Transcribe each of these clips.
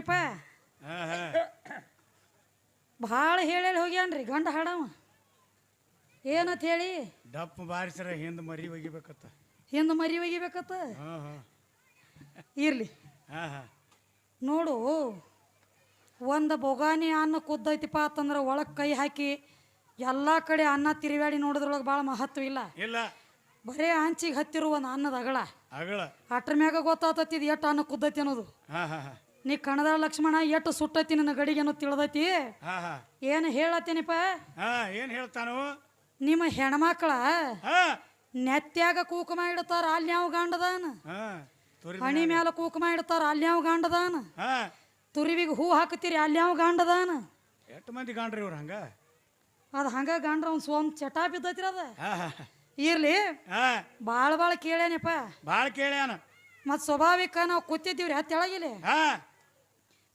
ಹಾ ಏನು ಹೇಳತ್ತೇನಿಪ್ಪ ಹಾ ಹಾ. ಭಾಳ ಹೇಳಿ ಹೋಗ್ಯಾನ್ರಿ ಗಂಡ ಹಾಡವ. ಏನತ್ ಹೇಳಿ? ಡಪ್ ಬಾರಿಸ್ರ ಹಿಂದ ಮರಿ ಒಗಿಬೇಕತ್ತ. ಹಿಂದ ಮರಿ ಒಗಿಬೇಕತ್ತ? ಇರ್ಲಿ. ನೋಡು ಒಂದು ಬೊಗಾನಿ ಅನ್ನ ಕುದ್ದೈತಿಪ್ಪ ಅಂತಂದ್ರೆ ಒಳಗೆ ಕೈ ಹಾಕಿ ಎಲ್ಲ ಕಡೆ ಅನ್ನ ತಿರುವಾಡಿ ನೋಡಿದ್ರೊಳಗೆ ಭಾಳ ಮಹತ್ವ ಇಲ್ಲ. ಇಲ್ಲ. ಬರೇ ಹಂಚಿಗೆ ಹತ್ತಿರುವ ಒಂದು ಅನ್ನದ ಅಗಳ ಅಗಳ ಅಟ್ರ ಮ್ಯಾಗ ಗೊತ್ತಾತತ್ತಿದ್ ಎಷ್ಟು ಅನ್ನ ಕುದ್ದೈತಿ ಅನ್ನೋದು. ನೀ ಕಣದ ಲಕ್ಷ್ಮಣ ಎಷ್ಟು ಸುಟ್ಟೈತಿ ನನ್ನ ಗಡಿಗೆ ಅನ್ನೋದು ತಿಳಿದೈತಿ? ಏನ್ ಹೇಳತ್ತೀನಿಪ್ಪ? ಏನ್ ಹೇಳ್ತಾನು? ನಿಮ್ಮ ಹೆಣ್ಮಕ್ಳ ನೆತ್ಯಾಗ ಕೂಕುಮ ಇಡ್ತಾರ ಅಲ್ಲಿ ಯಾವ ಗಾಂಡದಾನ? ಹಣಿ ಮ್ಯಾಲ. ಕೂಕುಮ ಇಡ್ತಾರ ಅಲ್ಲಿ ಯಾವ ಗಂಡದಾನ? ತುರಿವಿಗೆ ಹೂ ಹಾಕತ್ತೀರಿ ಅಲ್ಲಿ ಯಾವ ಗಾಂಡದಾನ? ಎಷ್ಟು ಮಂದಿ ಗಾಂಡ್ರಿ ಇವ್ರ ಹಂಗ? ಅದು ಹಂಗ ಗಾಂಡ್ರ ಅವ್ನ ಸ್ವಂತ ಚಟ ಬಿದ್ದೈತಿರ ಅದ. ಇರ್ಲಿ. ಬಾಳ ಭಾಳ ಕೇಳೇನಪ್ಪ ಭಾಳ ಕೇಳ್ಯಾನ. ಮತ್ ಸ್ವಾಭಾವಿಕ ನಾವು ಕೂತಿದ್ದೀವ್ರಿ ಹತ್ತು ತೆಳಗಿಲಿ. ಹಾ.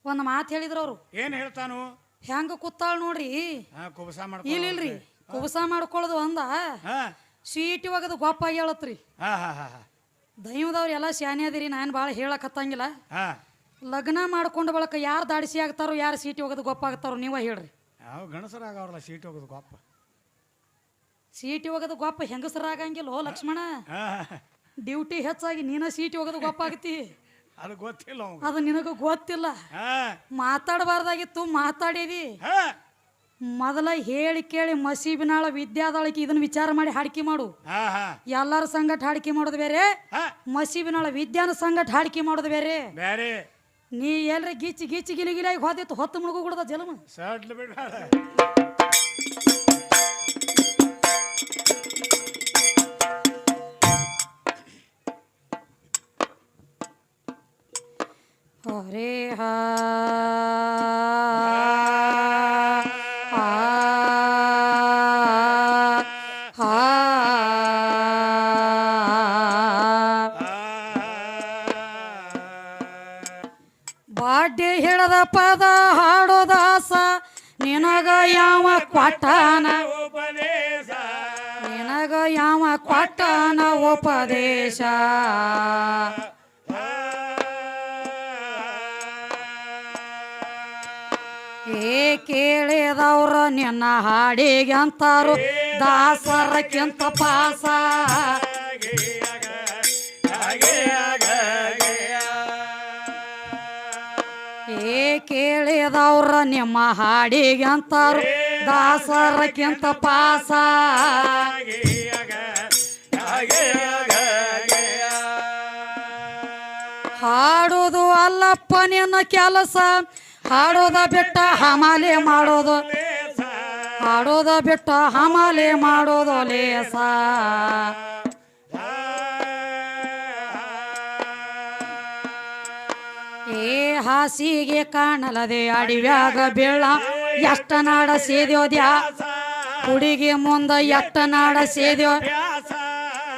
ಒಂದು ಮಾತು ಹೇಳಿದ್ರು ಅವರು. ಏನ್ ಹೇಳ್ತಾನು? ಹೆಂಗ ಕೂತಾಳ ನೋಡ್ರಿ? ಹಾ ಕುಬಸ ಇಲ್ಲ ಇಲ್ರಿ ಕುಬಸ ಮಾಡ್ಕೊಳ್ಳೋದು ಒಂದ. ಹಾ. ಸೀಟಿ ಒಗದು ಗೊಪ್ಪಾಗಿ ಹೇಳತ್ರಿ ಹಾ ಹಾ ಹಾ ಹಾ. ದೈವದವ್ರು ಎಲ್ಲ ಶಾನೆ ಅದಿರಿ ನಾನು ಭಾಳ ಹೇಳಕತ್ತಂಗಿಲ್ಲ. ಹಾ. ಲಗ್ನ ಮಾಡ್ಕೊಂಡ ಬಳಕ ಯಾರು ದಾಡಿಸಿ ಆಗ್ತಾರೋ ಯಾರು ಸೀಟಿ ಒಗದು ಗೊಪ್ಪಾಗ್ತಾರೋ ನೀವ ಹೇಳ್ರಿ. ಯಾವ ಗಣಸರಾಗವ್ರಲ್ಲ ಸೀಟ್ ಹೋಗೋದು ಗೊಪ್ಪ. ಸೀಟಿ ಒಗದು ಗೊಪ್ಪ ಹೆಂಗಸರಾಗಂಗಿಲ್ಲ ಲಕ್ಷ್ಮಣ? ಹಾ. ಡ್ಯೂಟಿ ಹೆಚ್ಚಾಗಿ ನೀನ ಸೀಟಿ ಗೊಪ್ಪ ಗೊಪ್ಪಾಗತಿ ಅದು ಗೊತ್ತಿಲ್ಲ ಅದು ನಿನಗ ಗೊತ್ತಿಲ್ಲ. ಹಾ. ಮಾತಾಡಬಾರ್ದಾಗಿತ್ತು ಮಾತಾಡಿದಿ ಹಾ. ಮೊದಲ ಹೇಳಿ ಕೇಳಿ ಮಸೀಬಿನಾಳ ವಿದ್ಯಾದಳಕ್ಕೆ ಇದನ್ನ ವಿಚಾರ ಮಾಡಿ ಹಾಡಿಕೆ ಮಾಡು. ಹಾ ಹಾ. ಎಲ್ಲರ ಸಂಗಟ ಹಾಡಿಕೆ ಮಾಡೋದು ಬೇರೆ ಹಾ. ಮಸೀಬಿನಾಳ ವಿದ್ಯಾನ ಸಂಗಟ ಹಾಡಿಕೆ ಮಾಡೋದು ಬೇರೆ. ಬೇರೆ. ನೀ ಎಲ್ರಿ ಗೀಚಿ ಗೀಚಿ ಗಿಲಿ ಗಿಲಾಗಿ ಹೋದಿತ್ತು ಹೊತ್ತು ಮುಳುಗು ಕೊಡದ ಜಲಮ. ಸಡ್ಲ್ ಆ, ಹಾ. ಬಾಡ್ಡೆ ಹಿಡದ ಪದ ಹಾಡೋದಾಸ ನಿನಗ ಯಾವ ಕ್ವಾಟಾನ ಉಪದೇಶ ನಿನಗ ಯಾವ ಕ್ವಾಟಾನ ಉಪದೇಶ? ಕೇಳಿದವ್ರ ನಿನ್ನ ಹಾಡಿಗೆ ಅಂತಾರು ದಾಸರಕ್ಕಿಂತ ಪಾಸ. ಏ ಕೇಳಿದವ್ರ ನಿಮ್ಮ ಹಾಡಿಗೆ ಅಂತಾರು ದಾಸರಕ್ಕಿಂತ ಪಾಸ. ಹಾಡುದು ಅಲ್ಲಪ್ಪ ನಿನ್ನ ಕೆಲಸ. ಹಾಡೋದ ಬೆಟ್ಟ ಹಮಾಲೆ ಮಾಡೋದು. ಹಾಡೋದ ಬೆಟ್ಟ ಹಮಾಲೆ ಮಾಡೋದು ಲೇಸ. ಏ ಹಾಸಿಗೆ ಕಾಣಲದೆ ಅಡಿವ್ಯಾಗ ಬೇಳ. ಎಷ್ಟ ನಾಡ ಸೇದ್ಯೋದ್ಯಾ? ಹುಡುಗಿ ಮುಂದ ಎಷ್ಟ ನಾಡ ಸೇದ್ಯೋ?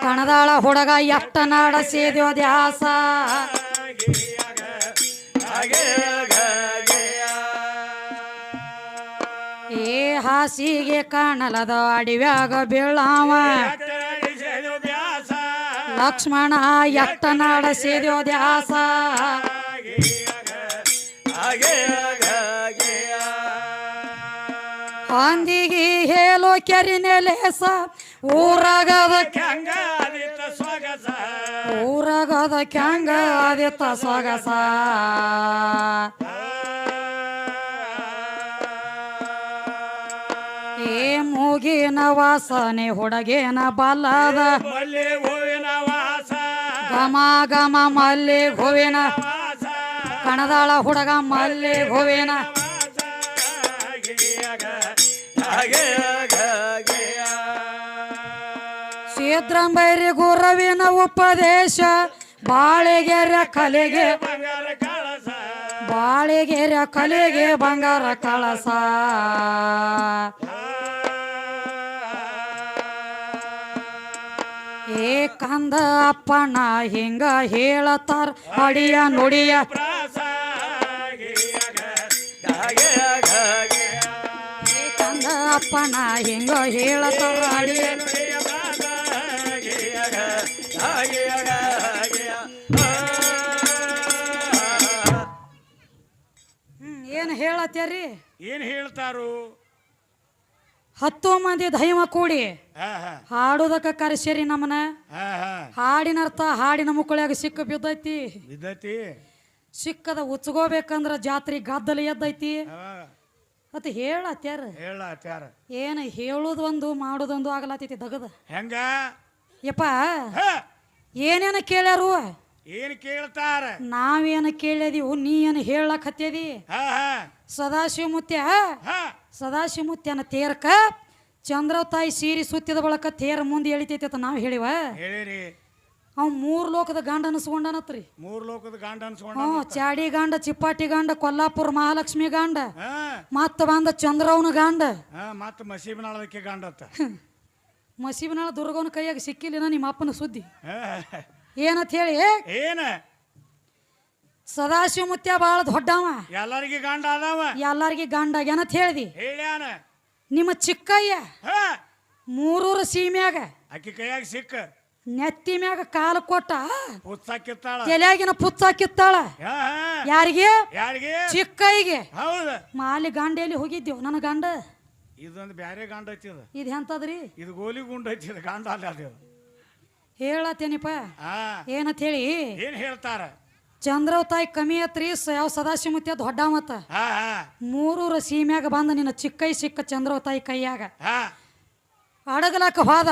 ಕಣದಾಳ ಹುಡುಗ ಎಷ್ಟ ನಾಡ ಸೇದ್ಯೋದ್ಯಾಸ ಏ ಹಾಸಿಗೆ ಕಾಣಲದ ಅಡಿವ್ಯಾಗ ಬೀಳಾವ. ಲಕ್ಷ್ಮಣ ಎತ್ತನಾಡ ನಾಡ ಸೇದ್ಯೋದ್ಯಾಸ ಹಂದಿಗಿ ಹೇಳೋ ಕೆರಿನೆ ಲೇಸ ಊರಾಗದ ಊರಾಗದ ಕ್ಯಾಂಗ ಆದಿತ್ತ ಸೊಗಸ ಮೂಗಿನ ವಾಸನೆ ಹುಡುಗೇನ ಬಲ್ಲದ. ಮಲ್ಲಿ ಹೂವಿನ ವಾಸ. ಗಮ ಗಮ ಮಲ್ಲಿ ಹೂವಿನ ಕಣದಾಳ ಹುಡುಗ ಮಲ್ಲಿ ಹೂವಿನ ಸಿದ್ರಂಬೈರಿ ಗುರವಿನ ಉಪದೇಶ. ಬಾಳೆಗೆರೆ ಕಲೆಗೆ. ಬಾಳೆಗೆರೆ ಕಲೆಗೆ ಬಂಗಾರ ಕಳಸ. ಏ ಕಂದ ಅಪ್ಪನ ಹಿಂಗ ಹೇಳತಾರ. ಅಡಿಯ ನುಡಿಯ ಏ ಕಂದ ಅಪ್ಪನ ಹಿಂಗ ಹೇಳತಾರ. ಅಡಿಯ ಹೇಳತ್ಯಾರಿ? ಏನ್ ಹೇಳ್ತಾರು? ಹತ್ತು ಮಂದಿ ದೈವ ಕೂಡಿ. ಹಾಡೋದಕ್ಕ ಕರೆಸ್ಯಾರಿ ನಮ್ಮನ ಹಾಡಿನ ಅರ್ಥ ಹಾಡಿನ ಮುಕ್ಕಳಿಯಾಗ ಸಿಕ್ಕ ಬಿದ್ದೈತಿ. ಬಿದ್ದೈತಿ. ಸಿಕ್ಕದ ಉಚ್ಕೋಬೇಕಂದ್ರ ಜಾತ್ರೆ ಗದ್ದಲ ಎದ್ದೈತಿ. ಮತ್ತೆ ಹೇಳತ್ಯಾರ ಹೇಳತ್ಯಾರ ಹೇಳ ಹೇಳುದೊಂದು ಏನು ಹೇಳೋದು ಒಂದು ಮಾಡೋದೊಂದು ಆಗಲತ್ತೈತಿ ದಗದ. ಹೆಂಗ? ಯಪ್ಪ ಏನೇನ ಕೇಳ್ಯಾರು? ಏನ್ ಕೇಳ್ತಾರ? ನಾವೇನು ಕೇಳದಿವು ನೀ ಏನು ಹೇಳಕ್ ಹತ್ಯದಿ ಹಾ ಹಾ. ಸದಾಶಿವ ಮುತ್ಯ ಹಾ. ಸದಾಶಿವ ಮುತ್ಯನ ತೇರ್ಕ ಚಂದ್ರ ತಾಯಿ ಸೀರಿ ಸುತ್ತಿದ ಬಳಕ ತೇರ ಮುಂದೆ ಎಳಿತೈತಿ ಅಂತ ನಾವು ಹೇಳಿವ? ಹೇಳಿರಿ. ಅವ್ ಮೂರ್ ಲೋಕದ ಗಂಡ ಅನಸ್ಕೊಂಡನತ್ರಿ. ಮೂರ್ ಲೋಕದ ಗಾಂಡ ಅನ್ಸ್ಕೊಂಡ ಹ್ಞೂ ಚಾಡಿ ಗಂಡ ಚಿಪ್ಪಾಟಿ ಗಂಡ ಕೊಲ್ಲಾಪುರ ಮಹಾಲಕ್ಷ್ಮಿ ಗಂಡ ಮತ್ತ ಬಂದ ಚಂದ್ರವನ ಗಂಡ. ಮತ್ತ ಮಸೀಬನಾಳದಕ್ಕೆ ಗಾಂಡ ಮಸೀಬನಾಳ ದುರ್ಗವನ ಕೈಯಾಗ ಸಿಕ್ಕಿಲ್ಲ ನಿಮ್ಮ ಅಪ್ಪನ ಸುದ್ದಿ. ಏನಂತ ಹೇಳಿ ಏನ? ಸದಾಶಿವ ಮುತ್ಯ ಭಾಳ ದೊಡ್ಡವ. ಎಲ್ಲರಿಗೆ ಗಂಡ ಅದಾವ? ಎಲ್ಲಾರ್ಗಿ ಗಂಡ ಏನಂತ ಹೇಳ್ದಿ. ಹೇಳ್ಯಾನ? ನಿಮ್ಮ ಚಿಕ್ಕಯ್ಯ ಹಾ? ಮೂರೂರು ಸೀಮ್ಯಾಗ ಅಕ್ಕಿ ಕೈಯಾಗ ಸಿಕ್ಕ. ನೆತ್ತಿ ಮ್ಯಾಗ ಕಾಲು ಕೊಟ್ಟ. ತಲೆಯಾಗಿನ ಪುಚ್ಚ ಕಿತ್ತಾಳ ಹಾ ಹಾ. ಯಾರಿಗೆ? ಯಾರಿಗೆ? ಚಿಕ್ಕಯ್ಯಗೆ. ಹೌದು. ಮಾಲಿ ಗಂಡ ಎಲ್ಲಿ ಹೋಗಿದ್ದೇವು. ನನ್ನ ಗಂಡ. ಇದೊಂದು ಬ್ಯಾರೆ ಗಂಡ ಐತಿ ಇದು ಎಂತದ್ರಿ? ಇದು ಗೋಲಿ ಗುಂಡ ಐತಿ ಗಂಡ ಗಾಂಡ ಅಲ್ಲ ಅದು. ಹೇಳತ್ತೇನಿಪ್ಪ. ಏನತ್ ಹೇಳಿ ಏನ್ ಹೇಳ್ತಾರ? ಚಂದ್ರವ ತಾಯಿ ಕಮ್ಮಿ ಅತ್ರಿ ಯಾವ ಸದಾಶಿವ ಅದು ದೊಡ್ಡ ಮತ್ತ. ಮೂರೂರ ಸೀಮ್ಯಾಗ ಬಂದ ನಿನ್ನ ಚಿಕ್ಕೈ ಸಿಕ್ಕ ಚಂದ್ರವ ತಾಯಿ ಕೈಯಾಗ. ಹಾ. ಅಡಗಲಕ್ಕ ಹೋದ?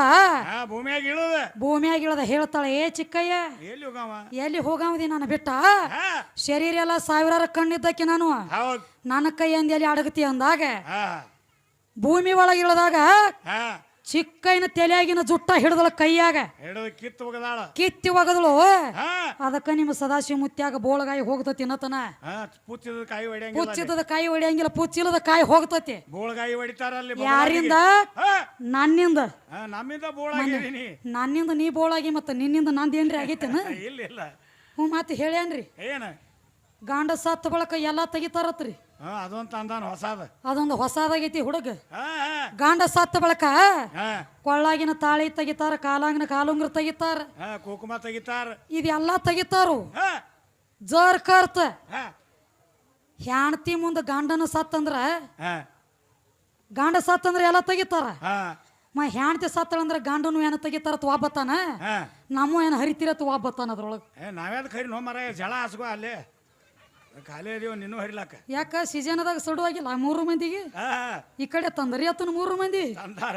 ಭೂಮಿಯಾಗ ಇಳುದ. ಭೂಮಿಯಾಗ ಇಳದ ಹೇಳ್ತಾಳೆ ಏ ಚಿಕ್ಕಯ್ಯ ಎಲ್ಲಿ ಹೋಗವ? ಎಲ್ಲಿ ಹೋಗಾವದಿ ನಾನು ಬಿಟ್ಟ? ಶರೀರ ಎಲ್ಲ ಸಾವಿರಾರು ಕಣ್ಣಿದ್ದಕ್ಕೆ ನಾನು. ನನ್ನ ಕೈ ಅಂದ ಎಲ್ಲಿ ಅಡಗತಿ ಅಂದಾಗ ಭೂಮಿ ಒಳಗೆ ಇಳದಾಗ ಚಿಕ್ಕೈನ ತಲೆಯಾಗಿನ ಜುಟ್ಟ ಹಿಡಿದಳ ಕೈಯಾಗ. ಹಿಡಿದು ಕಿತ್ತು ಒಗದಳು. ಅದಕ್ಕ ನಿಮ್ಮ ಸದಾಶಿವ ಮುತ್ಯಾಗ ಬೋಳಗಾಯಿ ಹೋಗ್ತತಿ ನತನ. ಪುಚ್ಚಿದ ಕಾಯಿ ಹೊಡಿಯಂಗಿಲ್ಲ. ಪುಚ್ಚಿದ ಕಾಯಿ ಹೊಡಿಯಂಗಿಲ್ಲ ಪುಚ್ಚಿಲ್ಲದ ಕಾಯಿ ಹೋಗ್ತತಿ. ಬೋಳಗಾಯಿ ಹೊಡಿತಾರ ಅಲ್ಲಿ ಯಾರಿಂದ? ನನ್ನಿಂದ. ಹಾ, ನಮ್ಮಿಂದ ಬೋಳಾಗಿದ್ದೀನಿ ನನ್ನಿಂದ ನೀ ಬೋಳಾಗಿ ಮತ್ತ ನಿನ್ನಿಂದ ನಂದು ಏನ್ರಿ ಆಗೈತೇನ? ಇಲ್ಲ ಇಲ್ಲ. ಹ್ಞೂ ಮತ್ತೆ ಹೇಳ್ಯಾನ್ರಿ. ಏನ? ಗಾಂಡ ಸತ್ತ ಬಳಕ ಎಲ್ಲ ತೆಗಿತಾರತ್ರಿ. ಹಾ ಅದೊಂದು ಅಂದಾನ ಹೊಸಾದ. ಅದೊಂದು ಹೊಸದಾಗೈತಿ ಹುಡುಗ. ಹಾ ಹಾ. ಗಾಂಡ ಸತ್ತ ಬಳಕ ಹಾ. ಕೊಳ್ಳಾಗಿನ ತಾಳಿ ತೆಗಿತಾರ ಕಾಲಾಗಿನ ಕಾಲುಂಗ್ರ ತೆಗಿತಾರ. ಹಾ ಕುಕುಮ ತೆಗಿತಾರ. ಇದೆಲ್ಲ ತೆಗಿತಾರು. ಹಾ. ಜರ್ ಕರ್ತ. ಹಾ. ಹೆಣ್ತಿ ಮುಂದೆ ಗಂಡನ ಸತ್ತಂದ್ರ ಹಾ. ಗಂಡ ಸತ್ತಂದ್ರ ಎಲ್ಲ ತೆಗಿತಾರ. ಹಾ. ಮ ಹೆಣ್ತಿ ಸತ್ತಳಂದ್ರ ಗಂಡನು ಏನ ತೆಗಿತಾರ ತು ಹಾ. ನಮ್ಮ ಏನ ಹರಿತಿರತ್ ಒಬ್ಬತ್ತಾನ ಅದ್ರೊಳಗೆ? ಏ ನಾವ್ಯಾದ ಖರಿ ನೋ ಮರ ಜಳ ಹಸ್ಗೋ ಅಲ್ಲೇ. ಖಾಲಿ ಅದೀವ ನಿನ್ನೂ ಹರಿಲಾಕ. ಯಾಕ? ಸೀಸನ್ದಾಗ ಸುಡುವಾಗಿಲ್ಲ ಮೂರು ಮಂದಿಗೆ? ಹಾ ಹಾ. ಈ ಕಡೆ ತಂದರಿ ಆತನ ಮೂರು ಮಂದಿ? ತಂದಾರ.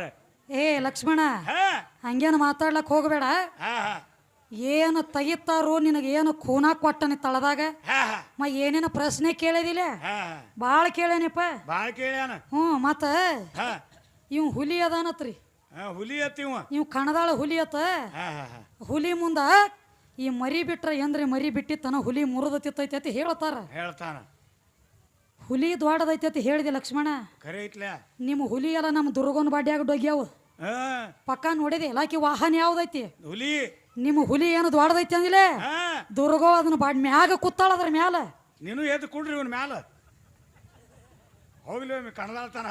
ಏ ಲಕ್ಷ್ಮಣ ಹಾ. ಹಂಗೇನು ಮಾತಾಡ್ಲಕ್ ಹೋಗಬೇಡ. ಹಾ ಹಾ. ಏನು ತೆಗಿತಾರೋ ನಿನಗೆ ಏನು ಖೂನ ಕೊಟ್ಟನಿ ತಳದಾಗ? ಹಾ ಹಾ. ಮ ಏನೇನ ಪ್ರಶ್ನೆ ಕೇಳಿದಿಲ್ಲ? ಹಾ ಭಾಳ ಕೇಳೇನಪ್ಪ ಭಾಳ ಕೇಳ್ಯಾನ. ಹ್ಞೂ ಮತ್ತ? ಹಾ. ಇವ್ ಹುಲಿ ಅದಾನತ್ರಿ. ಹಾ ಹುಲಿ ಅತ್ತಿವ ಇವ್. ಕಣದಾಳ ಹುಲಿ ಅತ್ತ. ಹಾ ಹಾ ಹಾ. ಹುಲಿ ಮುಂದ ಈ ಮರಿ ಬಿಟ್ರೆ ಎಂದ್ರೆ ಮರಿ ಬಿಟ್ಟಿತ್ತನ? ಹುಲಿ ಮುರಿದತಿತ್ತೈತಿ ಅಂತ ಹೇಳ್ತಾರ. ಹೇಳ್ತಾನ. ಹುಲಿ ದೊಡ್ಡದೈತಿ ಅಂತ ಹೇಳಿದೆ ಲಕ್ಷ್ಮಣ. ಐತ್ಲೆ. ನಿಮ್ಮ ಹುಲಿ ಎಲ್ಲ ನಮ್ಮ ದುರ್ಗೋನ್ ಬಾಡ್ಯಾಗ ಡೊಗ್ಯಾವ. ಹಾ. ಪಕ್ಕ ನೋಡಿದೆ ಇಲಾಖೆ ವಾಹನ ಯಾವ್ದೈತಿ? ಹುಲಿ. ನಿಮ್ಮ ಹುಲಿ ಏನು ದೊಡ್ಡದೈತಿ ಅಂದಿಲೆ? ಹಾ. ದುರ್ಗೋ ಅದನ್ನ ಬಾಡ್ ಮ್ಯಾಗ ಕೂತಾಳ ಅದ್ರ ಮ್ಯಾಲ. ನೀನು ಎದ್ದು ಕುಡ್ರಿ ಇವನ್ ಮ್ಯಾಲ. ಹೋಗ್ಲಿ ಒಮ್ಮೆ ಕಣದಾಳ್ತಾನ.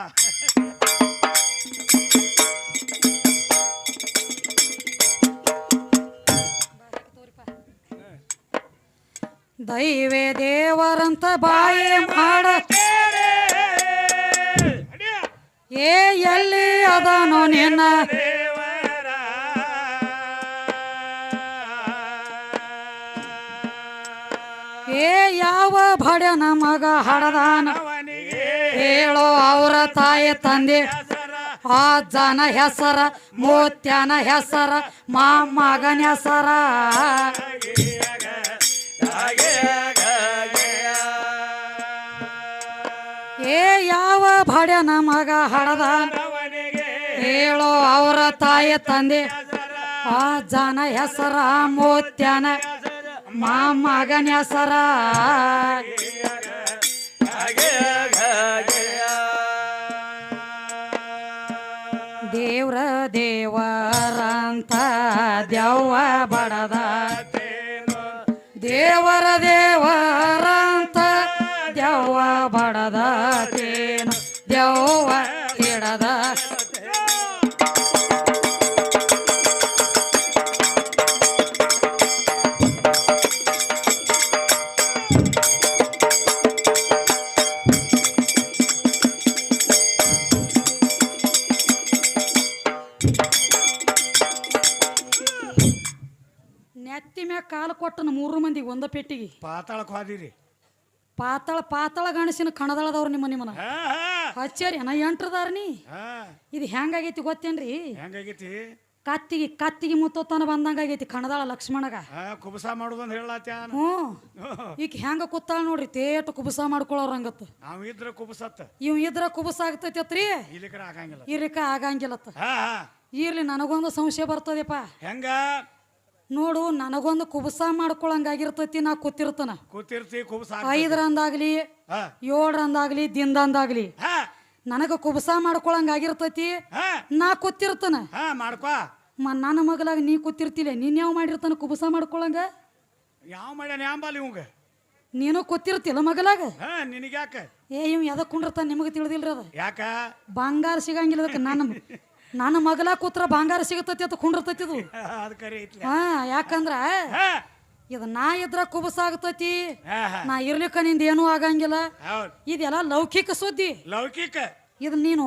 ದೈವೇ ದೇವರಂತ ಬಾಯಿ ಮಾಡ. ಏ ಎಲ್ಲಿ ಅದನೋ ನಿನ್ನ. ಏ ಯಾವ ಬಡ್ಯನ ಮಗ ಹಡದಾನ. ಹೇಳೋ ಅವರ ತಾಯಿ ತಂದೆ. ಆ ಜನ ಹೆಸರ ಮೋತ್ಯನ ಹೆಸರ ಮಾಮಗನ ಹೆಸರ. ಏ ಯಾವ ಭಾಡ್ಯ ಮಗ ಹಡದ? ಹೇಳೋ ಅವರ ತಾಯಿ ತಂದೆ. ಆ ಜನ ಹೆಸರ ಮೋತ್ಯನ ಮಾಮಗನ ಹೆಸರ. ದೇವ್ರ ದೇವರಂತ ದೇವ ಬಡದ. ದೇವರ ದೇವರಂತ ದೇವ ಬಡದ ಒಂದ ಪೆಟ್ಟಿಗೆ. ಪಾತಾಳಕ್ಕೆ ಹೋದಿರಿ. ಪಾತಾಳ ಪಾತಾಳ ಗಣಸಿನ ಕಣದಳದವ್ರು ನಿಮ್ಮ ನಿಮ್ಮನ. ಹಚ್ಚರಿ ನಾ ಎಂಟ್ರದಾರ ನೀ. ಇದು ಹೆಂಗಾಗೈತಿ ಗೊತ್ತೇನ್ರಿ? ಹೆಂಗಾಗೈತಿ? ಕತ್ತಿಗೆ ಕತ್ತಿಗೆ ಮುತ್ತೋತನ ಬಂದಂಗ ಆಗೈತಿ ಕಣದಾಳ ಲಕ್ಷ್ಮಣಗ. ಕುಬಸ ಕುಬಸ ಅಂತ ಹೇಳತ್ತ ಹ್ಞೂ. ಈಗ ಹೆಂಗ ಕೂತಾಳ ನೋಡ್ರಿ ತೇಟ ಕುಬಸ ಮಾಡ್ಕೊಳ್ಳೋರಂಗತ್ತ ಅವ ಇದ್ರ ಕುಬಸತ್ತ ಇವ್ ಇದ್ರ ಕುಬಸ ಆಗ್ತೈತಿ ಅತ್ರಿ ಆಗಂಗಿಲ್ಲ ಇರ್ಲಿಕ್ಕ ಆಗಂಗಿಲ್ಲತ್ತ ಇರ್ಲಿ ನನಗೊಂದು ಸಂಶಯ ಬರ್ತದೆಪ್ಪ. ಹೆಂಗ? ನೋಡು ನನಗೊಂದು ಕುಬಸ ಮಾಡ್ಕೊಳಂಗಾಗಿರ್ತೈತಿ ನಾ ಕೂತಿರ್ತನ. ಕೂತಿರ್ತಿ ಕುಬಸ ಐದರಂದಾಗ್ಲಿ ಏಳರಂದಾಗ್ಲಿ ದಿನದಂದಾಗ್ಲಿ ಹಾ. ನನಗ ಕುಬಸ ಮಾಡ್ಕೊಳಂಗಾಗಿರ್ತೈತಿ ನಾ ಕೂತಿರ್ತನ. ಹಾ ಮಾಡ್ಕೋ. ಮ ನನ್ನ ಮಗಲಾಗ ನೀ ಕೂತಿರ್ತಿಲ್ಲ ನೀನ್ ಯಾವ ಮಾಡಿರ್ತಾನ ಕುಬಸ ಮಾಡ್ಕೊಳಂಗ? ಯಾವ ಮಾಡ್ಯಾನ ಯಾಂಬಲ್ ಇವಂಗ? ನೀನು ಕೂತಿರ್ತಿಲ್ಲ ಮಗಲಾಗ? ಹಾ ನಿನಗ್ಯಾಕ? ಏ ಇವ್ ಎದಕ್ ಕುಂಡಿರ್ತಾನ ನಿಮಗೆ ತಿಳಿದಿಲ್ರಿ ಅದ? ಯಾಕ? ಬಂಗಾರ ಸಿಗಂಗಿಲ್ಲ ಅದಕ್ಕೆ ನನ್ನ ನನ್ನ ಮಗಲ ಕೂತ್ರ ಬಂಗಾರ ಸಿಗತೈತಿ ಅಂತ ಕುಂಡಿರ್ತೈತಿ ಇದು. ಅದ್ ಕರಿ ಹಾ ಯಾಕಂದ್ರ ಇದು ನಾ ಇದ್ರ ಕುಬಸ ಆಗ್ತೈತಿ ಹಾ ಹಾ. ನಾ ಇರ್ಲಿಕ್ಕ ನಿಂದ ಏನೂ ಆಗಂಗಿಲ್ಲ. ಇದೆಲ್ಲ ಲೌಕಿಕ ಸುದ್ದಿ. ಲೌಕಿಕ. ಇದು ನೀನು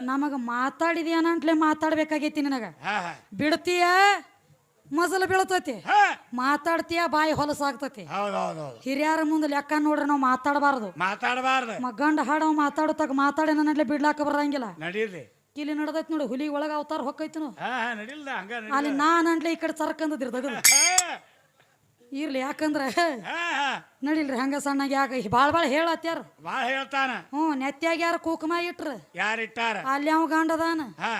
ನಮಗ ಮಾತಾಡಿದ್ಯಾನ ಅಂತಲೇ ಮಾತಾಡ್ಬೇಕಾಗೈತಿ ನಿನಗ. ಬಿಡ್ತೀಯ? ಮೊದಲು ಬೀಳ್ತೈತಿ. ಮಾತಾಡ್ತೀಯ? ಬಾಯಿ ಹೊಲಸಾಗ್ತೈತಿ ಹಿರಿಯರ ಮುಂದೆ ಲೆಕ್ಕ ನೋಡ್ರಿ ನಾವು ಮಾತಾಡಬಾರ್ದು. ಮಾತಾಡಬಾರದು. ಮಗಂಡ ಹಾಡವ್ ಮಾತಾಡೋತಾಗ ಮಾತಾಡಿ ನನ್ನಟ್ಲೆ ಬಿಡ್ಲಾಕ ಬರಂಗಿಲ್ಲ. ನಡೀಲಿ. ಇಲ್ಲಿ ನಡ್ದೈತಿ ನೋಡಿ ಹುಲಿ ಒಳಗ ಅವತಾರ ಹೊಕ್ಕೈತಿ ನಾವು ಹಾ ಹಾ ನಡಿಲ್ದ ಹಂಗ ನಡಿ ಅಲ್ಲಿ ನಾನಂಟ್ಲೆ ಈ ಕಡೆ ಸರ್ಕಂದಿದ್ರಿ ತಗದು ಹಾ. ಇರ್ಲಿ ಯಾಕಂದ್ರೆ ಹಾ ಹಾ. ನಡಿಲ್ರಿ ಹಂಗ ಸಣ್ಣಗೆ ಯಾಕ ಭಾಳ ಭಾಳ ಹೇಳತ್ಯಾರ. ಭಾಳ ಹೇಳ್ತಾನ. ಹ್ಞೂ ನೆತ್ಯಾಗ ಯಾರು ಕುಕುಮ ಇಟ್ರ? ಯಾರಿಟ್ಟಾರ ಅಲ್ಲಿ ಅವ ಗಂಡದಾನ. ಹಾ.